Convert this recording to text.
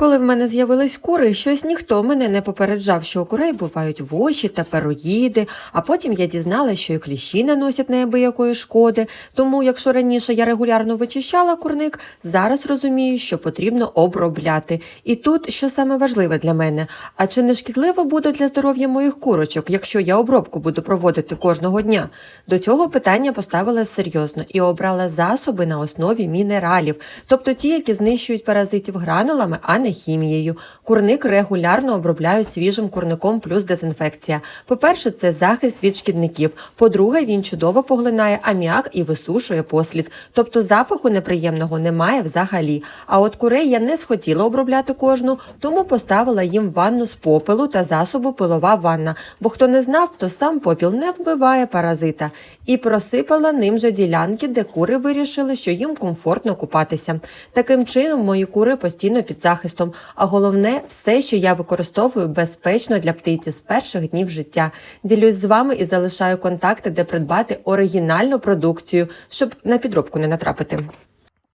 Коли в мене з'явились кури, щось ніхто мене не попереджав, що у курей бувають воші та пероїди, а потім я дізналася, що і кліщі наносять неабиякої шкоди. Тому, якщо раніше я регулярно вичищала курник, зараз розумію, що потрібно обробляти. І тут що саме важливе для мене, а чи не шкідливо буде для здоров'я моїх курочок, якщо я обробку буду проводити кожного дня? До цього питання поставила серйозно і обрала засоби на основі мінералів, тобто ті, які знищують паразитів гранулами, а не хімією. Курник регулярно обробляю свіжим курником плюс дезінфекція. По-перше, це захист від шкідників. По-друге, він чудово поглинає аміак і висушує послід. Тобто запаху неприємного немає взагалі. А от курей я не схотіла обробляти кожну, тому поставила їм ванну з попелу та засобу пилова ванна. Бо хто не знав, то сам попіл не вбиває паразита. І просипала ним же ділянки, де кури вирішили, що їм комфортно купатися. Таким чином, мої кури постійно під захистом. А головне, все, що я використовую, безпечно для птиці з перших днів життя. Ділюсь з вами і залишаю контакти, де придбати оригінальну продукцію, щоб на підробку не натрапити.